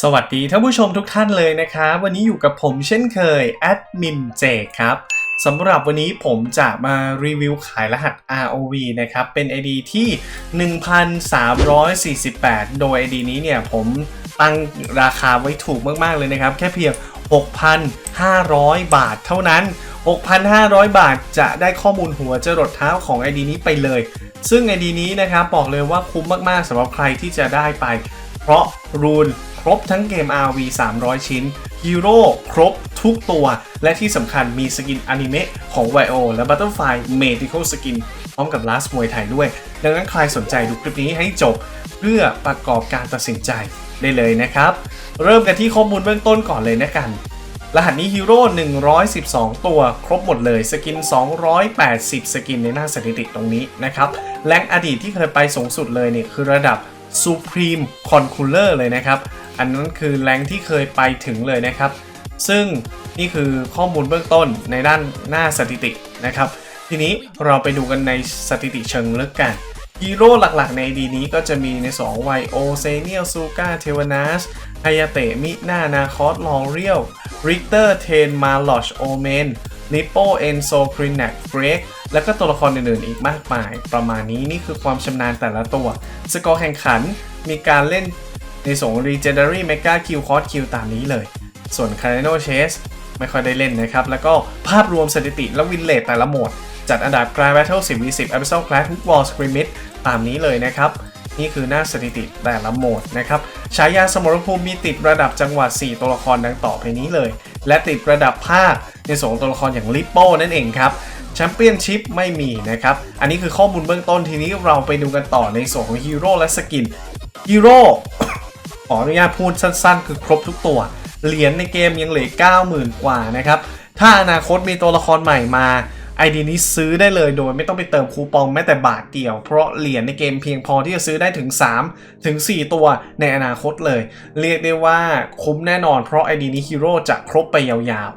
สวัสดีท่านผู้ชมทุกท่านเลยนะครับวันนี้อยู่กับผมเช่นเคยแอดมินเจครับสำหรับวันนี้ผมจะมารีวิวขายรหัส ROV นะครับ เป็น ID ที่ 1348 โดย ID นี้เนี่ยผมตั้งราคาไว้ถูกมาก ๆ เลยนะครับ แค่เพียง 6,500 บาทเท่านั้น 6,500 บาทจะได้ข้อมูลหัวจรดเท้าของ ID นี้ไปเลย ซึ่ง ID นี้นะครับบอกเลยว่าคุ้มมาก ๆสำหรับใครที่จะได้ไป เพราะรูนครบทั้งเกม RV 300 ชิ้นฮีโร่ครบทุกตัว และที่สำคัญมีสกินอนิเมะของ YO และ Butterfly Medical Skin พร้อมกับ Last มวยไทยด้วย ดังนั้นใครสนใจดูคลิปนี้ให้จบเพื่อประกอบการตัดสินใจได้เลยนะครับ เริ่มกันที่ข้อมูลเบื้องต้นก่อนเลยนะกัน รหัสนี้ฮีโร่ 112 ตัว ครบหมดเลยสกิน 280 สกินในหน้าสถิติตรงนี้นะครับแรงอดีตที่เคยไปสูงสุดเลยเนี่ยคือระดับ Supreme Conqueror เลยนะครับ อันนั้นคือแรงที่เคยไปถึงเลยนะครับ ซึ่งนี่คือข้อมูลเบื้องต้นในด้านหน้าสถิตินะครับ ทีนี้เราไปดูกันในสถิติเชิงลึกกันฮีโร่หลักๆ ในดีนี้ก็จะมีใน2วัยโอเซเนียลซูกาเทวานัสไฮยาเตะมินานาคอสลองเรียลริกเตอร์เทนมาลอชโอเมน ลิโปเอนโซครินักเบรกและก็ตัวละครอื่นๆอีกมากมาย ประมาณนี้นี่คือความชำนาญแต่ละตัว สกอร์แข่งขันมีการเล่นในส่วน Legendary Mega Q Cost Q ตามนี้เลย ส่วน c a r d i n a l Chase ไม่ค่อยได้เล่นนะครับ แล้วก็ภาพรวมสถิติและวินเลทแต่ละโหมด จัดอันดับ Grand Battle 10 v 10 Abyssal Class ทุก Wall Scrimmage ตามนี้เลยนะครับ นี่คือหน้าสถิติแต่ละโหมดนะครับฉายาสมรภูมิมีติดระดับจังหวัด 4 ตัวละครดังต่อไปนี้เลย และติดระดับภาค ในส่วนของตัวละครอย่างลิปโป้นั่นเองครับแชมเปี้ยนชิพไม่มีนะครับ อันนี้คือข้อมูลเบื้องต้นทีนี้เราไปดูกันต่อในส่วนของฮีโร่และสกินฮีโร่ขออนุญาตพูดสั้นๆ คือครบทุกตัว เหรียญในเกมยังเหลือ 90,000 กว่านะครับ ถ้าอนาคตมีตัวละครใหม่มา ID นี้ซื้อได้เลยโดยไม่ต้องไปเติมคูปองแม้แต่บาทเดียว เพราะเหรียญในเกมเพียงพอที่จะซื้อได้ถึง 3 ถึง 4 ตัวในอนาคตเลย เรียกได้ว่าคุ้มแน่นอนเพราะ ID นี้ฮีโร่จะครบไปยาว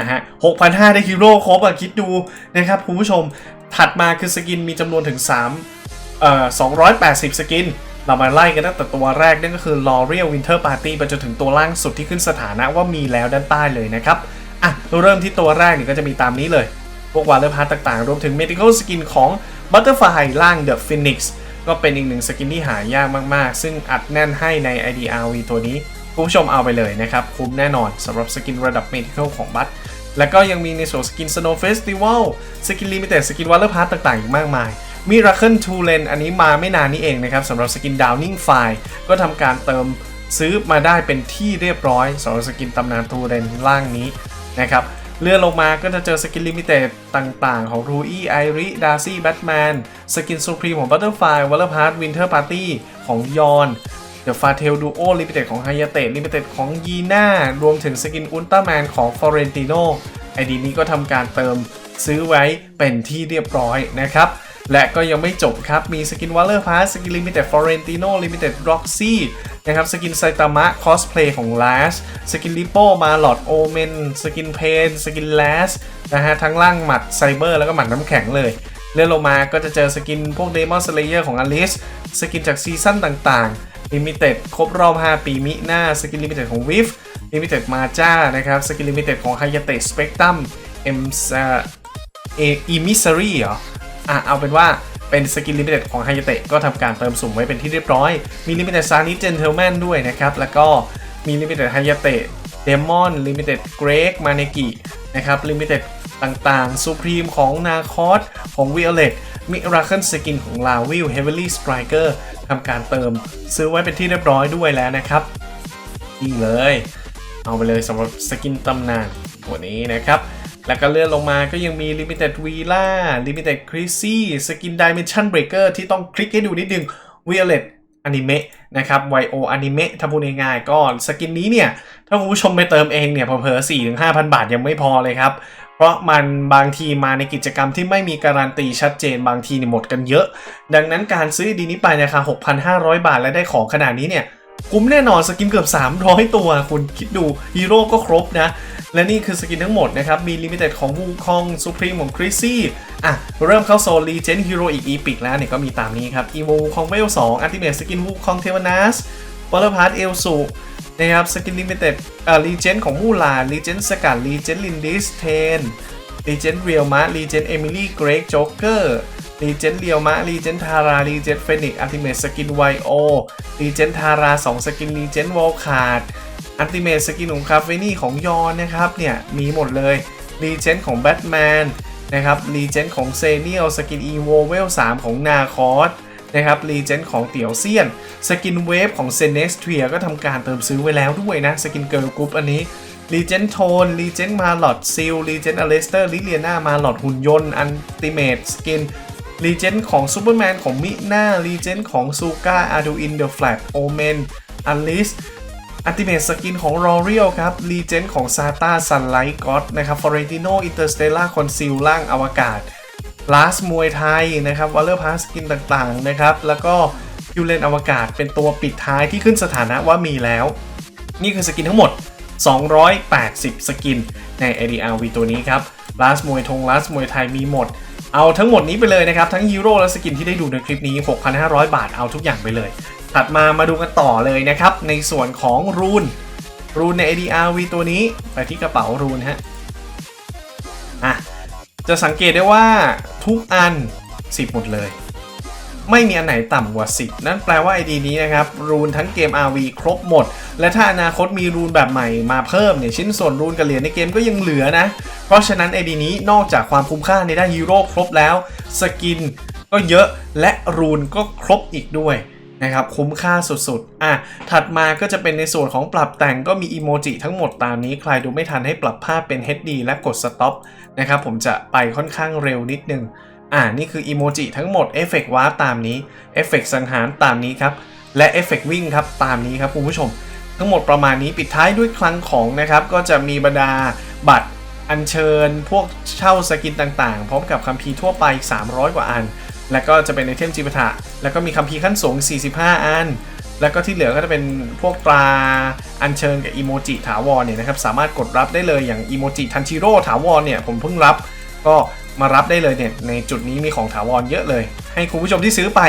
นะฮะ6,500ได้ฮีโร่ครบอะคิดดูนะครับคุณผู้ชม ถัดมาคือสกินมีจำนวนถึง3เอ่อ280 สกิน เรามาไล่กันตั้งแต่ตัวแรกนั่นก็คือ L'Oreal Winter Party ไปจนถึงตัวล่างสุดที่ขึ้นสถานะว่ามีแล้วด้านใต้เลยนะครับ อะเราเริ่มที่ตัวแรกเนี่ยก็จะมีตามนี้เลย พวกวาเลอร์พาร์ต่างๆ รวมถึง Medical Skin ของ Butterfly ล่าง The Phoenix ก็เป็นอีกหนึ่งสกินที่หายากมากๆ ซึ่งอัดแน่นให้ใน IDRV ตัวนี้คุณผู้ชมเอาไปเลยนะครับ คุ้มแน่นอนสำหรับสกินระดับ Medical ของบัต แล้วก็ยังมีในส่วนสกิน Snow Festival สกิน Limited สกินวาเลอร์พาร์ต่างๆ อีกมากมายมี r a c k e n t o l e n อันนี้มาไม่นานนี้เองนะครับสำหรับสกิน Downing File ก็ทำการเติมซื้อมาได้เป็นที่เรียบร้อยสำหรับสกินตำนานทูเรนล่างนี้นะครับเลื่อนลงมาก็จะเจอสกินลิมิเต็ดต่างๆ ของรูอี้ไอริดาร์ซี่แบทแมน สกินซูพรีมของบัตเตอร์ไฟวอลเลอร์พาร์ตวินเทอร์ปาร์ตี้ของยอน เดอะฟาเทลดูโอลิมิเต็ดของไฮยาเตะลิมิเต็ดของยีน่ารวมถึงสกินอุลตร้าแมนของฟอเรนติโนไอดีนี้ก็ทำการเติมซื้อไว้เป็นที่เรียบร้อยนะครับ และก็ยังไม่จบครับ มีสกินวอลเลอร์พาร์สกินลิมิเต็ดฟอเรนติโนลิมิเต็ดร็อกซี่นะครับ สกินไซตามะคอสเพลย์ของลาสสกินลิโปมาหลอดโอเมนสกินเพนสกินลาสนะฮะ ทั้งล่างหมัดไซเบอร์แล้วก็หมัดน้ำแข็งเลยเลื่อนลงมาก็จะเจอสกินพวกเดมอนสเลเยอร์ของอลิสสกินจากซีซั่นต่างๆ ลิมิเต็ดครบรอบ 5 ปีมิหน้าสกินลิมิเต็ดของวิฟลิมิเต็ดมาจ้านะครับสกินลิมิเต็ดของไฮยาเตสเปกตัมเอ็มเออิมิซารีเหรออะเอาเป็นว่าเป็นสกินลิมิเต็ดของไฮยาเตะก็ทำการเติมสุ่มไว้เป็นที่เรียบร้อย มีลิมิเต็ดซานิเจนเทลแมนด้วยนะครับ แล้วก็มีลิมิเต็ดไฮยาเตะเดมอนลิมิเต็ดเกรกมาเนกินะครับลิมิเต็ดต่างๆซูพรีมของนาคอสของวิโอเลต มิราเคิลสกินของลาวิลเฮเวลี่สไตรเกอร์ทำการเติมซื้อไว้เป็นที่เรียบร้อยด้วยแล้วนะครับนี่เลย เอาไปเลยสำหรับสกินตำนานตัวนี้นะครับ แล้วก็เลื่อนลงมาก็ยังมี Limited Villa Limited Chrissy Skin Dimension Breaker ที่ต้องคลิกให้ดูนิดนึง Violet Anime นะครับ YO Anime ถ้าพูดง่ายๆก็สกินนี้เนี่ย ถ้าคุณผู้ชมไปเติมเองเนี่ยเผลอๆ4ถึง5,000บาทยังไม่พอเลยครับ ราะมันบางทีมาในกิจกรรมที่ไม่มีการันตีชัดเจนบางทีเนี่ยหมดกันเยอะ ดังนั้นการซื้อดีนี้ไปราคา 6,500 บาทและได้ของขนาดนี้เนี่ยคุ้มแน่นอนสกินเกือบ 300 ตัว คุณคิดดูฮีโร่ก็ครบนะ และนี่คือสกินทั้งหมดนะครับ มีลิมิเต็ดของวูคองซูพรีมของคริสซี่อะ เริ่มเข้าโซนรีเจนฮีโร่อีกอีพิกแล้วเนี่ยก็มีตามนี้ครับอีโวของเวล2อัลติเมทสกินวูคองเทวานัสวอลเลอร์พาร์ตเอลสู นะครับสกินลิมิเต็ดเอ่อรีเจนของมูลารีเจนสกัดรีเจนลินดิสเทนรีเจนเรียลมะรีเจนเอมิลี่เกรกโจ๊กเกอร์รีเจนเรียลมะรีเจนทารารีเจนเฟนิกอัลติเมทสกินไวโอรีเจนทารา2สกินรีเจนวอลคาร์ดอัลติเมทสกินของคาเฟนี่ของยอนนะครับเนี่ยมีหมดเลยรีเจนของแบทแมนนะครับรีเจนของเซเนียลสกินอีโวเวล3ของนาคอส นะครับรีเจนของเตี๋ยวเซียน สกินเวฟของเซเนสเทียก็ทำการเติมซื้อไว้แล้วด้วยนะ สกินเกิร์ลกรุ๊ปอันนี้รีเจนโทนรีเจนมาลอดซิลรีเจนอเลสเตอร์ลิเลียนามาลอดหุ่นยนต์อันติเมตสกินรีเจนของซูเปอร์แมนของมิน่ารีเจนของซูก้าอาดูอินเดอะแฟลกโอเมนอลิสอัลติเมทสกินของ r o r e a l ครับรีเจนของซาตาซันไลท์ก็อดนะครับฟอร์เรนติโนอินเตอร์สเตลล่าคอนซิลล่างอวกาศ ลาสมวยไทยนะครับวอลเลอร์พาสกินต่างๆนะครับ แล้วก็ยูเลนอวกาศเป็นตัวปิดท้ายที่ขึ้นสถานะว่ามีแล้ว นี่คือสกินทั้งหมด 280 สกินใน ADRV ตัวนี้ครับลาสมวยทงลาสมวยไทยมีหมด เอาทั้งหมดนี้ไปเลยนะครับ ทั้งฮีโร่และสกินที่ได้ดูในคลิปนี้ 6,500 บาทเอาทุกอย่างไปเลย ถัดมามาดูกันต่อเลยนะครับ ในส่วนของรูนรูนใน ADRV ตัวนี้ไปที่กระเป๋ารูนฮะอะ จะสังเกตได้ว่าทุกอัน 10 หมดเลย ไม่มีอันไหนต่ำกว่า 10 นั่นแปลว่า ID นี้นะครับ รูนทั้งเกม RV ครบหมด และถ้าอนาคตมีรูนแบบใหม่มาเพิ่มเนี่ยชิ้นส่วนรูนกับเหรียญในเกมก็ยังเหลือนะ เพราะฉะนั้น ID นี้นอกจากความคุ้มค่าในด้านฮีโร่ครบแล้ว สกินก็เยอะและรูนก็ครบอีกด้วยนะครับคุ้มค่าสุดๆ อะ ถัดมาก็จะเป็นในส่วนของปรับแต่งก็มีอีโมจิทั้งหมดตามนี้ ใครดูไม่ทันให้ปรับภาพเป็น HD และกด stop นะครับผมจะไปค่อนข้างเร็วนิดนึงอ่านี่คืออีโมจิทั้งหมดเอฟเฟกต์วาร์ตามนี้เอฟเฟกต์สังหารตามนี้ครับ และเอฟเฟกต์วิ่งครับตามนี้ครับคุณผู้ชม ทั้งหมดประมาณนี้ปิดท้ายด้วยคลังของนะครับ ก็จะมีบรรดาบัตรอัญเชิญ พวกเช่าสกินต่างๆ พร้อมกับคัมภีร์ทั่วไป 300 กว่าอัน แล้วก็จะเป็นไอเทมจิปาถะแล้วก็มีคัมภีร์ขั้นสูง 45 อัน แล้วก็ที่เหลือก็จะเป็นพวกตราอัญเชิญกับอีโมจิถาวรเนี่ยนะครับสามารถกดรับได้เลยอย่างอีโมจิทันชิโร่ถาวรเนี่ยผมเพิ่งรับก็มารับได้เลยเนี่ยในจุดนี้มีของถาวรเยอะเลย ให้คุณผู้ชมที่ซื้อไป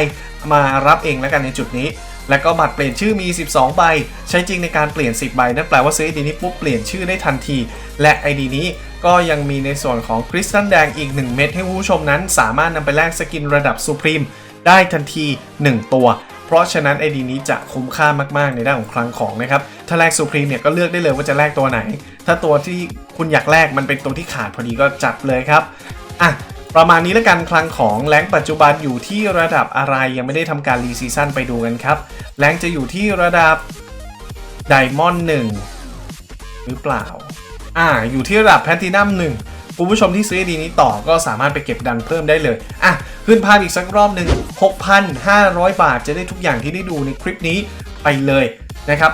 มารับเองแล้วกันในจุดนี้ แล้วก็บัตรเปลี่ยนชื่อมี 12 ใบ ใช้จริงในการเปลี่ยน 10 ใบ นั่นแปลว่าซื้อ ID นี้ปุ๊บเปลี่ยนชื่อได้ทันที และ ID นี้ก็ยังมีในส่วนของคริสตัลแดงอีก 1 เม็ดให้ผู้ชมนั้น สามารถนำไปแลกสกินระดับสุพรีมได้ทันที 1 ตัว ราะฉะนั้น ID นี้จะคุ้มค่ามากๆในด้านของคลังของนะครับ ถ้าแลกสุพรีมเนี่ยก็เลือกได้เลยว่าจะแลกตัวไหน ถ้าตัวที่คุณอยากแลกมันเป็นตัวที่ขาดพอดีก็จัดเลยครับ อะประมาณนี้แล้วกันคลังของแรงปัจจุบันอยู่ที่ระดับอะไรยังไม่ได้ทำการรีซีซั่นไปดูกันครับแรงจะอยู่ที่ระดับไดมอนด์หนึ่งหรือเปล่า อ่า อยู่ที่ระดับแพลตินัมหนึ่งคุณผู้ชมที่ซื้อดีนี้ต่อก็สามารถไปเก็บดันเพิ่มได้เลย อะ ขึ้นภาพอีกสักรอบหนึ่ง6,500 บาทจะได้ทุกอย่างที่ได้ดูในคลิปนี้ไปเลยนะครับ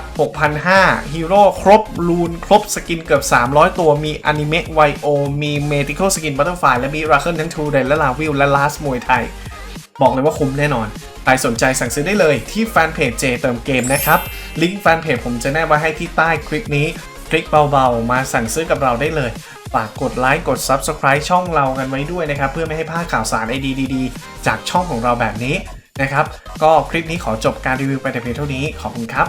6,500ฮีโร่ครบ ลูน ครบสกินเกือบ 300 ตัว มีอนิเมะไวโอ มีเมติคอลสกินบัตเตอร์ไฟและมีราเคิลทั้งทูเดนและลาวิลและลาสมวยไทย บอกเลยว่าคุ้มแน่นอน ใครสนใจสั่งซื้อได้เลยที่แฟนเพจเจเติมเกมนะครับ ลิงก์แฟนเพจผมจะแนบไว้ให้ที่ใต้คลิปนี้ คลิกเบาๆ มาสั่งซื้อกับเราได้เลย ฝากกดไลค์กด Subscribe ช่องเรากันไว้ด้วยนะครับ เพื่อไม่ให้พลาดข่าวสารไอดีดีๆ จากช่องของเราแบบนี้นะครับ ก็คลิปนี้ขอจบการรีวิวไปแต่เพียงเท่านี้ ขอบคุณครับ